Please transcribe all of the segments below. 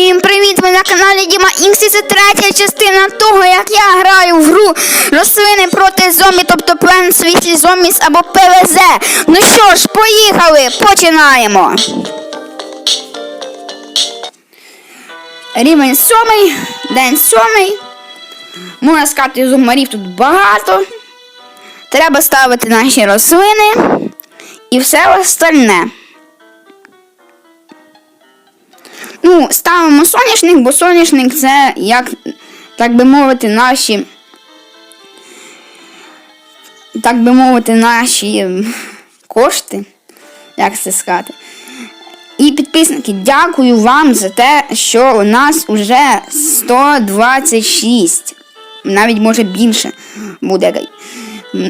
Всім привіт! Ви на каналі Діма Інкс і це третя частина того, як я граю в гру рослини проти зомбі, тобто Plants vs. Zombies або ПВЗ. Ну що ж, поїхали! Починаємо! Рівень сьомий, день сьомий. Можна сказати, зумарів тут багато. Треба ставити наші рослини і все остальне. Ставимо соняшник, бо соняшник це, як, так би мовити, наші. Так би мовити, наші ем, кошти. Як це сказати. І підписники, дякую вам за те, що у нас вже 126. Навіть може більше буде.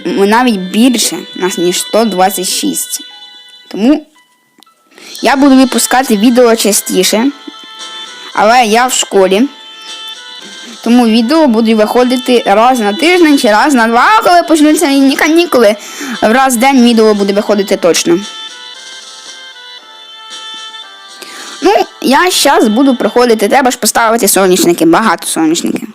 Навіть більше нас, ніж 126. Тому я буду випускати відео частіше, але я в школі. Тому відео буду виходити раз на тиждень чи раз на два, коли почнуться літні канікули. Раз в день відео буде виходити точно. Ну, я зараз буду проходити, треба ж поставити соняшники, багато соняшників.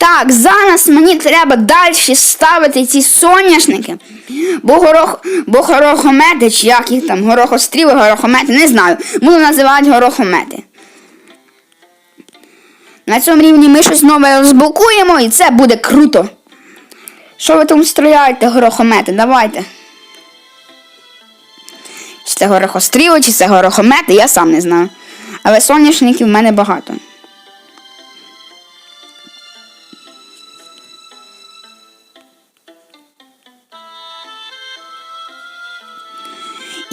Так, зараз мені треба далі ставити ці соняшники. Бо горох, бо горохомети, чи як їх там, горохостріли, горохомети, не знаю. Буду називати горохомети. На цьому рівні ми щось нове розблокуємо і це буде круто. Що ви там стріляєте, горохомети? Давайте. Чи це горохостріли, чи це горохомети, я сам не знаю. Але соняшників в мене багато.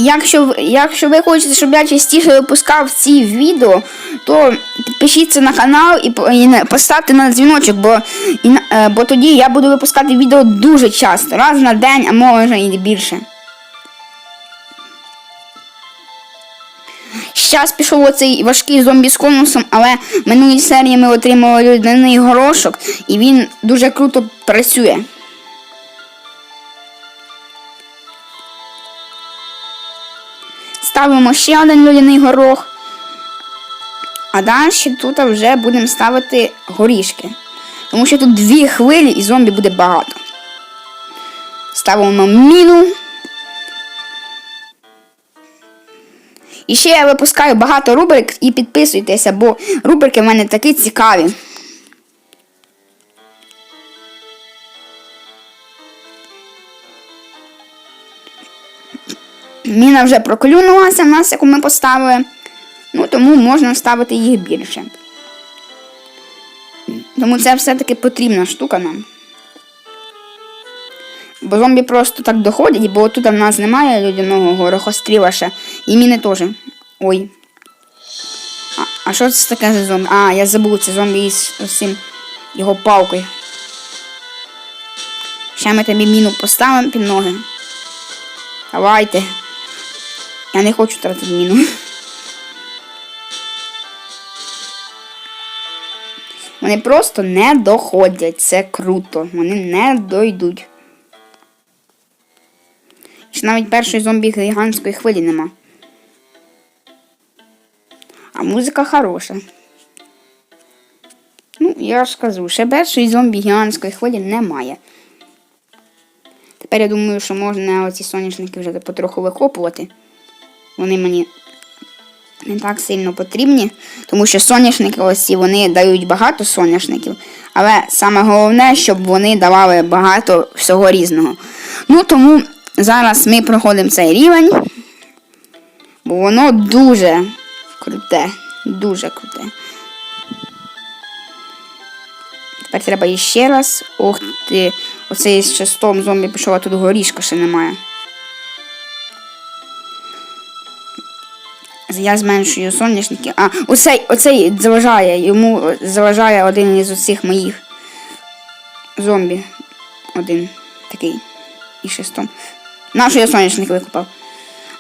Якщо, якщо ви хочете, щоб я частіше випускав ці відео, то підпишіться на канал і, поставте на дзвіночок, бо, і, е, бо тоді я буду випускати відео дуже часто, раз на день, а може і більше. Зараз пішов оцей важкий зомбі з конусом, але в минулій серії ми отримали людяний горошок, і він дуже круто працює. Ставимо ще один людяний горох. А далі тут вже будемо ставити горішки. Тому що тут дві хвилі і зомбі буде багато. Ставимо міну. І ще я випускаю багато рубрик і підписуйтеся, бо рубрики в мене такі цікаві. Міна вже проклюнулася в нас, яку ми поставили. Ну, тому можна ставити їх більше. Тому це все-таки потрібна штука нам. Бо зомбі просто так доходять, бо тут в нас немає людяного горохостріла ще. І міни теж. Ой. А, а що це таке за зомбі? А, я забув, це зомбі із цим його палкою. Ще ми тобі міну поставимо під ноги. Давайте. Я не хочу тратити міну. Вони просто не доходять. Це круто. Вони не дойдуть. Ще навіть першої зомбі гігантської хвилі нема. А музика хороша. Ну, я ж кажу, ще першої зомбі гігантської хвилі немає. Тепер я думаю, що можна оці соняшники вже потроху викопувати. Вони мені не так сильно потрібні, тому що соняшники ось ці вони дають багато соняшників. Але саме головне, щоб вони давали багато всього різного. Ну тому зараз ми проходимо цей рівень, бо воно дуже круте. Дуже круте. Тепер треба іще раз. Ох ти, оцей з шестом зомбі пішов, а тут горішка ще немає. Я зменшую соняшники. А, оцей, оцей заважає. Йому заважає один із оцих моїх зомбі. Один такий. І шестом. Нащо я соняшник викопав?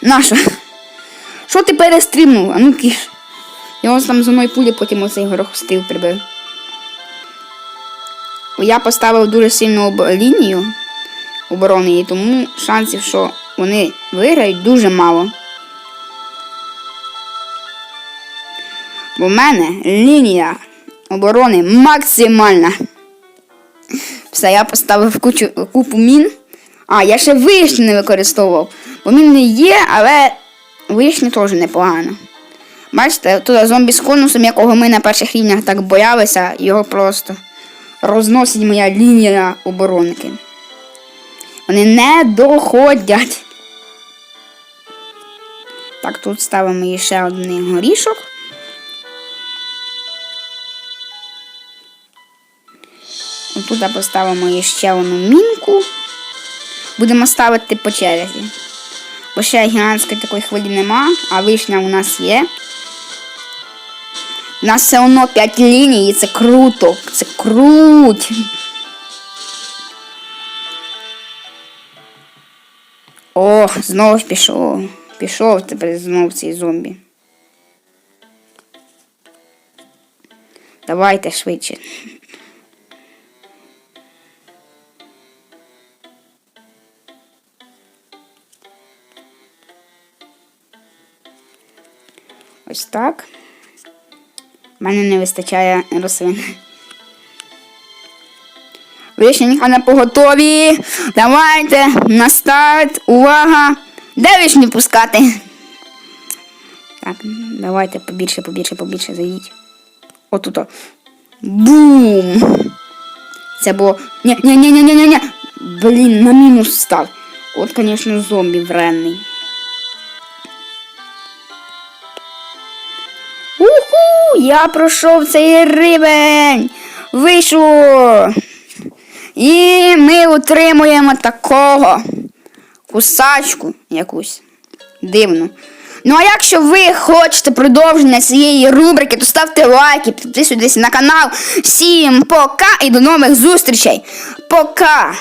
Нащо? Що ти перестрімнув? А ну киш. Його там за мною пулі потім оцей горох стив прибив. Я поставив дуже сильну об- лінію оборони, і тому шансів, що вони виграють, дуже мало. В мене лінія оборони максимальна. Все, я поставив кучу, купу мін. А, я ще вишні не використовував. Бо міни є, але вишні теж непогано. Бачите, тут зомбі з конусом, якого ми на перших рівнях так боялися, його просто розносить моя лінія оборонки. Вони не доходять. Так, тут ставимо ще один горішок. Тут поставимо ще одну мінку. Будемо ставити по черзі. Бо ще гігантської такої хвилі нема, а вишня у нас є. У нас все одно 5 ліній, і це круто. Це круть. О, знову пішов. Пішов тепер знову цей зомбі. Давайте швидше. Ось так. У мене не вистачає рослин. Вишенька на поготові. Давайте на старт. Увага! Де вишню пускати? Так, давайте побільше, побільше, побільше зайдіть. Отут. Бум! Це було. Ні, ні, ні, ні, ні, ні, ні. Блін, на мінус став. От, звісно, зомбі вредний. Я пройшов цей рівень! Вийшов! І ми отримуємо такого кусачку якусь дивну. Ну а якщо ви хочете продовження цієї рубрики, то ставте лайки, підписуйтесь на канал. Всім пока і до нових зустрічей. Пока!